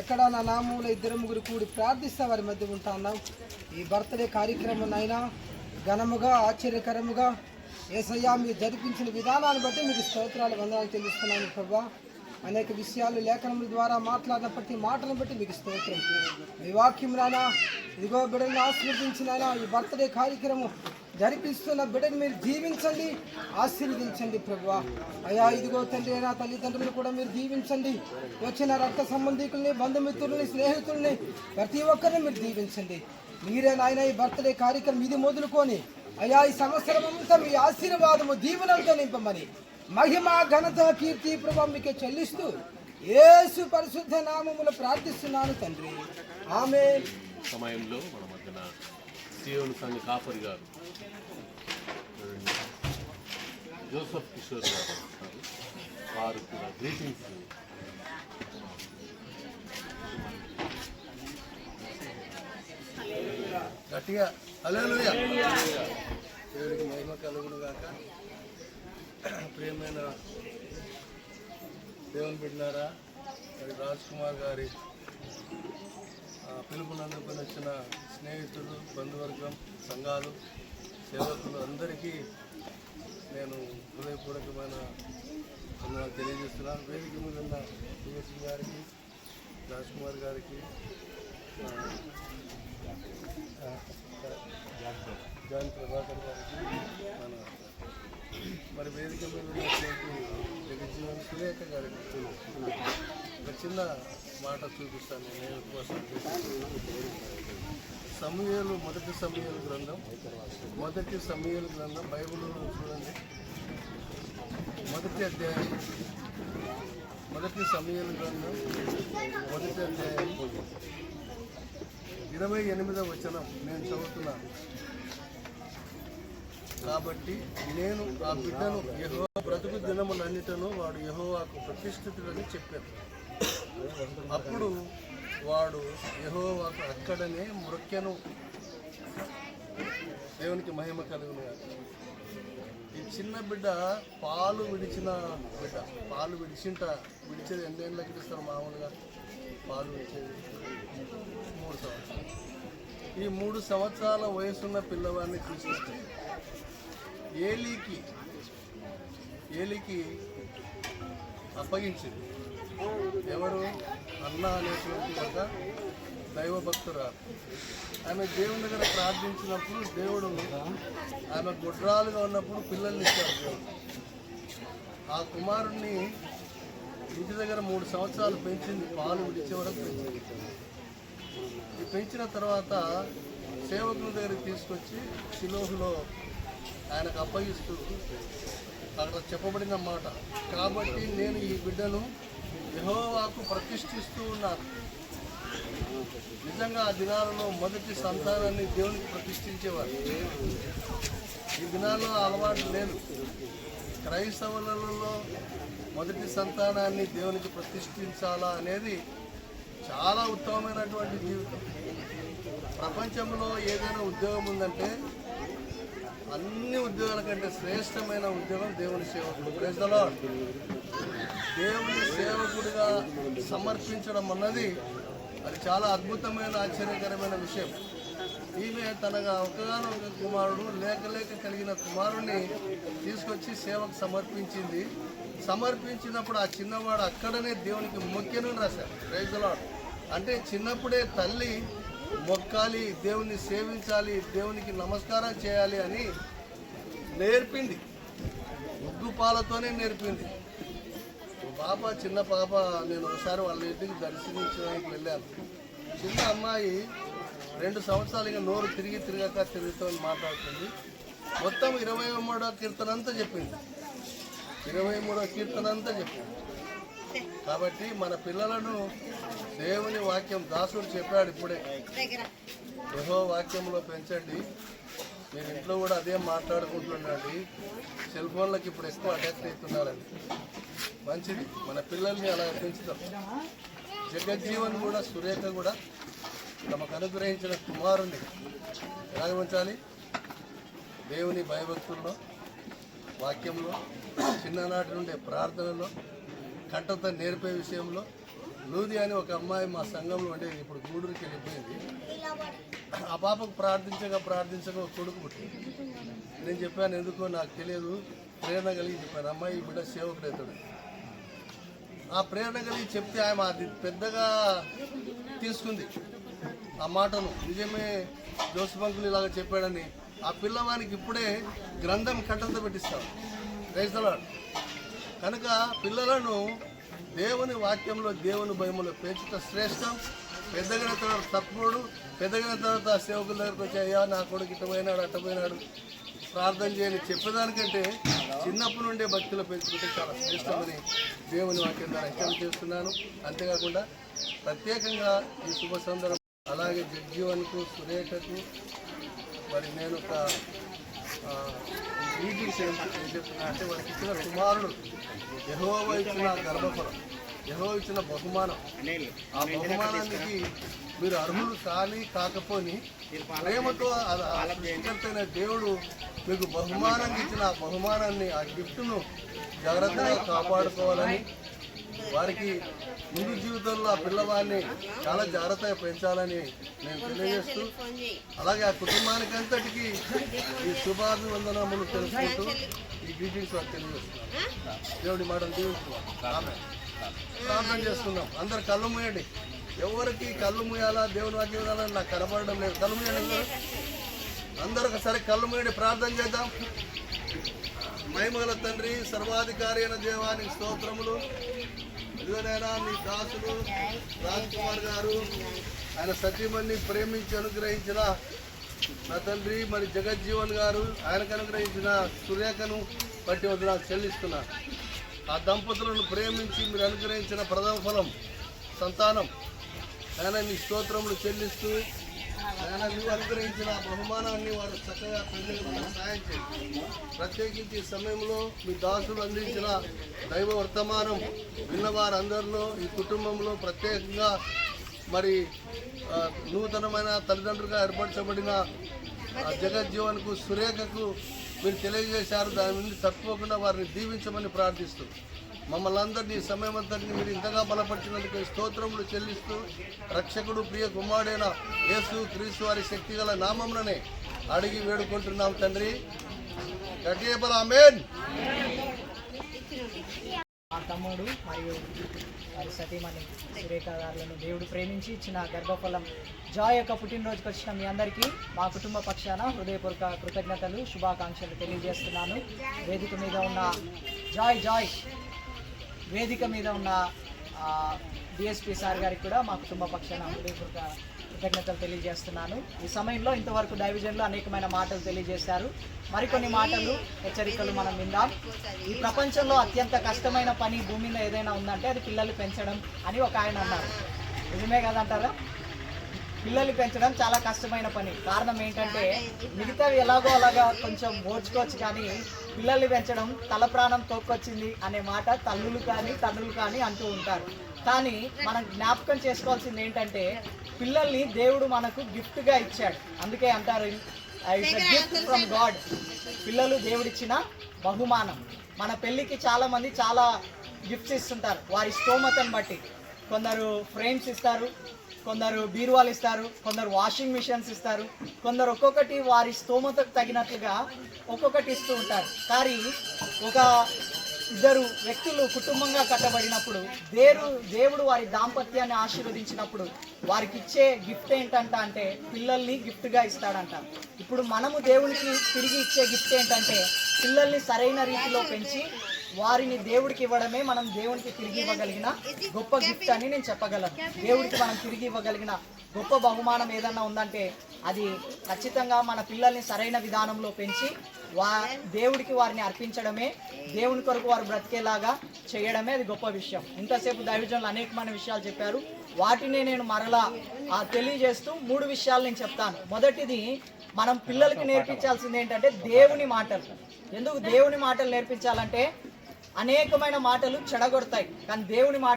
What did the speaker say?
ఎక్కడ నా నామంలో ఇద్దరు ముగ్గురు కూడి ప్రార్థిస్తే వారి మధ్య ఉంటాన్నాం. ఈ బర్త్డే కార్యక్రమం అయినా ఘనముగా ఆశ్చర్యకరముగా ఏసయ్యా మీరు జరిపించిన విధానాన్ని బట్టి మీకు స్తోత్రాలు వందనాలు తెలుస్తున్నాను ప్రభా. అనేక విషయాలు లేఖనముల ద్వారా మాట్లాడిన ప్రతి మాటలను బట్టి మీకు స్తోత్రం. మీ వాక్యం నాయన ఇదిగో బిడ్డలను ఆశీర్వదించినైనా ఈ బర్త్డే కార్యక్రమం జరిపిస్తున్న బిడ్డని మీరు జీవించండి ఆశీర్వదించండి ప్రభు అయా ఇదిగో తండ్రి నా తల్లిదండ్రులు కూడా మీరు దీవించండి వచ్చిన రక్త సంబంధికుల్ని బంధుమిత్రుల్ని స్నేహితుల్ని ప్రతి ఒక్కరిని మీరు దీవించండి మీరే నాయన ఈ బర్త్డే కార్యక్రమం ఇది మొదలుకొని అయా ఈ సంవత్సరం అంతా మీ ఆశీర్వాదము దీవెనలతో నింపమని మహిమ ఘనత కీర్తి ప్రభావం మీకే చెల్లిస్తూ ఏసు పరిశుద్ధ నామములు ప్రార్థిస్తున్నాను తండ్రి. ఆమె సమయంలో దేవుని సంఘ కాపరి గారు జోసఫ్ కిషోర్ గారు వారు కూడా గ్రీటింగ్స్ గట్టిగా. అలెలుయ దేవుడికి మహిమ కలుగును గాక. ప్రియమైన దేవుని బిడ్డారా మరి రాజ్ కుమార్ గారి ఆ, వచ్చిన స్నేహితులు బంధువర్గం సంఘాలు సేవకులు అందరికీ నేను హృదయపూర్వకమైన వందనాలు తెలియజేస్తున్నాను. వేదిక మీద ఉన్న డిఎస్పీ గారికి రాజ్ కుమార్ గారికి జాన్ ప్రభాకర్ గారికి మన మరి వేదిక మీద ఉన్నటువంటి జగజ్జీవన్ సురేఖ గారికి ఒక చిన్న మాట చూపిస్తాను నేను. కోసం సమయలు మొదటి సమూహల గ్రంథం. మొదటి సమయలు గ్రంథం బైబిల్ చూడండి. మొదటి అధ్యాయం. మొదటి సమూహల గ్రంథం. మొదటి అధ్యాయం. ఇరవై ఎనిమిదవ వచనం నేను చదువుతున్నాను. కాబట్టి నేను ఆ బిడ్డను యహో బ్రతుకు దినములన్నిటను వాడు యహోవాకు ప్రతిష్ఠితులని చెప్పాను. అప్పుడు వాడు యహోవాకు అక్కడనే మృక్కెను. దేవునికి మహిమ కలుగును ఈ చిన్న బిడ్డ పాలు విడిచిన బిడ్డ. పాలు విడిచింట విడిచేది ఎన్నేళ్ళకి ఇస్తారు మామూలుగా? పాలు విడిచేది మూడు సంవత్సరాలు. ఈ మూడు సంవత్సరాల వయసున్న పిల్లవాడిని తీసుకొచ్చి ఏలీకి ఏలికి అప్పగించింది. అన్న అనేటువంటి ఒక దైవ భక్తురాలు. ఆమె దేవుని దగ్గర ప్రార్థించినప్పుడు దేవుడు ఆమె గుడ్రాలుగా ఉన్నప్పుడు పిల్లల్ని ఇచ్చాడు దేవుడు. ఆ కుమారుణ్ణి ఇంటి దగ్గర మూడు సంవత్సరాలు పెంచింది. పాలు విడిచే వరకు పెంచింది. పెంచిన తర్వాత సేవకుల దగ్గరికి తీసుకొచ్చి శిలోహులో ఆయనకు అప్పగిస్తూ అక్కడ చెప్పబడిన మాట. కాబట్టి నేను ఈ బిడ్డను యహోవాకు ప్రతిష్ఠిస్తూ ఉన్నారు. నిజంగా ఆ దినాలలో మొదటి సంతానాన్ని దేవునికి ప్రతిష్ఠించేవారు. ఈ దినాల్లో అలవాటు లేదు. క్రైస్తవులలో మొదటి సంతానాన్ని దేవునికి ప్రతిష్ఠించాలా అనేది చాలా ఉత్తమమైనటువంటి జీవితం. ప్రపంచంలో ఏదైనా ఉద్యోగం ఉందంటే అన్ని ఉద్యోగాల కంటే శ్రేష్టమైన ఉద్యోగం దేవుని సేవకుడు. Praise దేవుని సేవకుడిగా సమర్పించడం అన్నది అది చాలా అద్భుతమైన ఆశ్చర్యకరమైన విషయం. ఈమె తనగా ఒకగానొక కుమారుడు లేక లేక కలిగిన కుమారుడిని తీసుకొచ్చి సేవకు సమర్పించింది. సమర్పించినప్పుడు ఆ చిన్నవాడు అక్కడనే దేవునికి మొక్కెను అని రాశారు ప్రైజ్ అంటే చిన్నప్పుడే తల్లి మొక్కాలి దేవుణ్ణి సేవించాలి దేవునికి నమస్కారం చేయాలి అని నేర్పింది. ఉగ్గు పాలతోనే నేర్పింది. పాప చిన్న పాప నేను ఒకసారి వాళ్ళ ఇంటికి దర్శించడానికి వెళ్ళాను. చిన్న అమ్మాయి రెండు సంవత్సరాలు ఇంకా నోరు తిరిగి తిరగక తిరుగుతూ మాట్లాడుతుంది. మొత్తం ఇరవై మూడో కీర్తన అంతా చెప్పింది. ఇరవై మూడో కీర్తన అంతా చెప్పింది. కాబట్టి మన పిల్లలను దేవుని వాక్యం దాసుడు చెప్పాడు ఇప్పుడే. యహో వాక్యంలో పెంచండి. మీరు ఇంట్లో కూడా అదే మాట్లాడుకుంటుండండి సెల్ ఫోన్లకు ఇప్పుడు ఎక్కువ అటాచ్ అవుతున్నారండి మంచిది. మన పిల్లల్ని అలా పెంచుతాం. జగజ్జీవన్ కూడా సురేఖ కూడా తమకు అనుగ్రహించిన కుమారుని ఎలాగ ఉంచాలి? దేవుని భయభక్తుల్లో వాక్యంలో చిన్ననాటి నుండే ప్రార్థనలో కంటతో నేర్పే విషయంలో లూది అని ఒక అమ్మాయి మా సంఘంలో అంటే ఇప్పుడు గూడూరుకి వెళ్ళిపోయింది. ఆ పాపకు ప్రార్థించగా ప్రార్థించగా ఒక కొడుకు పుట్టింది. నేను చెప్పాను ఎందుకో నాకు తెలియదు ప్రేరణ కలిగి చెప్పాను. అమ్మాయి ఈ బిడ్డ సేవకుడవుతాడు ఆ ప్రేరణ కలిగి చెప్తే ఆమె అది పెద్దగా తీసుకుంది. ఆ మాటను నిజమే జోసఫ్ ఇలాగ చెప్పాడని ఆ పిల్లవానికి ఇప్పుడే గ్రంథం కట్టంతో పెట్టిస్తాం. రైతులాడు కనుక పిల్లలను దేవుని వాక్యంలో దేవుని భయములో పెంచుట శ్రేష్టం. పెద్దగిన తర్వాత తప్పుడు పెద్దగిన తర్వాత సేవకుల దగ్గరకు వచ్చి అయ్యా నా కొడుకు ఇటుపోయినాడు అట్టపోయినాడు ప్రార్థన చేయని చెప్పేదానికంటే చిన్నప్పటి నుండే భక్తులు పెంచుకుంటే చాలా శ్రేష్టమని దేవుని వాక్యం ద్వారా హెచ్చరిక చేస్తున్నాను. అంతేకాకుండా ప్రత్యేకంగా ఈ శుభ సందర్భం అలాగే జగ్జీవన్కు సురేఖకు మరి నేను ఒక మీటింగ్స్ ఏం అంటే వారికి ఇచ్చిన కుమారుడు యహోవ ఇచ్చిన గర్భఫలం యహో ఇచ్చిన బహుమానం. ఆ బహుమానానికి మీరు అర్హులు కాని కాకపోని ప్రేమతో అది దేవుడు మీకు బహుమానం ఇచ్చిన ఆ బహుమానాన్ని ఆ గిఫ్ట్ను జాగ్రత్తగా కాపాడుకోవాలని వారికి ముందు జీవితంలో ఆ పిల్లవాడిని చాలా జాగ్రత్తగా పెంచాలని నేను తెలియజేస్తూ అలాగే ఆ కుటుంబానికి అంతటికి ఈ శుభాభివందనములు తెలుసుకుంటూ ఈ గ్రీటింగ్స్ వారికి తెలియజేస్తున్నాను. దేవుడి మాటలు దీవిస్తున్నాం ప్రార్థన చేస్తున్నాం. అందరు కళ్ళు మూయండి. ఎవరికి కళ్ళు మూయాలా? దేవుని వాక్యం వినాలని నాకు కనబడడం లేదు. కళ్ళు మూయండి. అందరూ అందరూ ఒకసారి కళ్ళు మూయండి. ప్రార్థన చేద్దాం. మహిమగల తండ్రి సర్వాధికారి అయిన దేవానికి స్తోత్రములు. ఇదిగోనైనా మీ దాసులు రాజ్ కుమార్ గారు ఆయన సతీమణ్ణి ప్రేమించి అనుగ్రహించిన నా తండ్రి మరి జగజ్జీవన్ గారు ఆయనకు అనుగ్రహించిన సురేఖను బట్టి వద్ద చెల్లిస్తున్నాను ఆ దంపతులను ప్రేమించి మీరు అనుగ్రహించిన ప్రథమ ఫలం సంతానం. ఆయన మీ స్తోత్రములు చెల్లిస్తూ ఆయన అనుగ్రహించిన బహుమానాన్ని వారు చక్కగా ప్రజలకు సాయం చేయండి. ప్రత్యేకించి ఈ సమయంలో మీ దాసులు అందించిన దైవ వర్తమానం విన్నవారందరిలో ఈ కుటుంబంలో ప్రత్యేకంగా మరి నూతనమైన తల్లిదండ్రులుగా ఏర్పరచబడిన జగజ్జీవన్కు సురేఖకు మీరు తెలియజేశారు. దాని నుండి తప్పుకోకుండా వారిని దీవించమని ప్రార్థిస్తూ మమ్మల్ని అందరినీ సమయం అంతటిని మీరు ఇంతగా బలపరిచినందుకు స్తోత్రములు చెల్లిస్తూ రక్షకుడు ప్రియ కుమారుడైన యేసు క్రీస్తు వారి శక్తిగల నామముననే అడిగి వేడుకుంటున్నాం తండ్రి. గట్టిగా బల మా తమ్ముడు మరియు వారి సతీమణి సురేఖ గారులను దేవుడు ప్రేమించి ఇచ్చిన గర్భఫలం జాయ్ యొక్క పుట్టినరోజుకి వచ్చిన మీ అందరికీ మా కుటుంబ పక్షాన హృదయపూర్వక కృతజ్ఞతలు శుభాకాంక్షలు తెలియజేస్తున్నాను. వేదిక మీద ఉన్న జాయ్ జాయ్ వేదిక మీద ఉన్న డిఎస్పీ సార్ గారికి కూడా మా కుటుంబ పక్షాన హృదయపూర్వక కృతజ్ఞతలు తెలియజేస్తున్నాను. ఈ సమయంలో ఇంతవరకు డైవిజన్లో అనేకమైన మాటలు తెలియజేశారు. మరికొన్ని మాటలు హెచ్చరికలు మనం విందాం. ఈ ప్రపంచంలో అత్యంత కష్టమైన పని భూమి మీద ఏదైనా ఉందంటే అది పిల్లలు పెంచడం అని ఒక ఆయన అన్నారు. నిజమే కదంటారా? పిల్లలు పెంచడం చాలా కష్టమైన పని. కారణం ఏంటంటే మిగతావి ఎలాగో అలాగా కొంచెం ఓడ్చుకోవచ్చు కానీ పిల్లల్ని పెంచడం తల ప్రాణం తోక్కొచ్చింది అనే మాట తల్లులు కానీ తండ్రులు కానీ అంటూ ఉంటారు. కానీ మనం జ్ఞాపకం చేసుకోవాల్సింది ఏంటంటే పిల్లల్ని దేవుడు మనకు గిఫ్ట్గా ఇచ్చాడు. అందుకే అంటారు గిఫ్ట్ ఫ్రమ్ గాడ్ పిల్లలు దేవుడిచ్చిన బహుమానం. మన పెళ్ళికి చాలా మంది చాలా గిఫ్ట్స్ ఇస్తుంటారు. వారి స్తోమతను బట్టి. కొందరు ఫ్రేమ్స్ ఇస్తారు. కొందరు బీరువాలు ఇస్తారు కొందరు వాషింగ్ మిషన్స్ ఇస్తారు కొందరు ఒక్కొక్కటి వారి స్తోమతకు తగినట్లుగా ఒక్కొక్కటి ఇస్తూ ఉంటారు. కానీ ఒక ఇద్దరు వ్యక్తులు కుటుంబంగా కట్టబడినప్పుడు దేరు దేవుడు వారి దాంపత్యాన్ని ఆశీర్వదించినప్పుడు వారికి ఇచ్చే గిఫ్ట్ ఏంటంట అంటే పిల్లల్ని గిఫ్ట్గా ఇస్తాడంట. ఇప్పుడు మనము దేవునికి తిరిగి ఇచ్చే గిఫ్ట్ ఏంటంటే పిల్లల్ని సరైన రీతిలో పెంచి వారిని దేవుడికి ఇవ్వడమే మనం దేవునికి తిరిగి ఇవ్వగలిగిన గొప్ప గిఫ్ట్ అని నేను చెప్పగలను. దేవుడికి మనం తిరిగి ఇవ్వగలిగిన గొప్ప బహుమానం ఏదన్నా ఉందంటే అది ఖచ్చితంగా మన పిల్లల్ని సరైన విధానంలో పెంచి వా దేవుడికి వారిని అర్పించడమే దేవుని కొరకు వారు బ్రతికేలాగా చేయడమే అది గొప్ప విషయం. ఇంతసేపు దైవజనులు అనేకమైన విషయాలు చెప్పారు. వాటినే నేను మరలా ఆ, తెలియజేస్తూ మూడు విషయాలు నేను చెప్తాను. మొదటిది మనం పిల్లలకి నేర్పించాల్సింది ఏంటంటే దేవుని మాటలు. ఎందుకు దేవుని మాటలు నేర్పించాలంటే అనేకమైన మాటలు చెడగొడతాయి. కానీ దేవుని మాట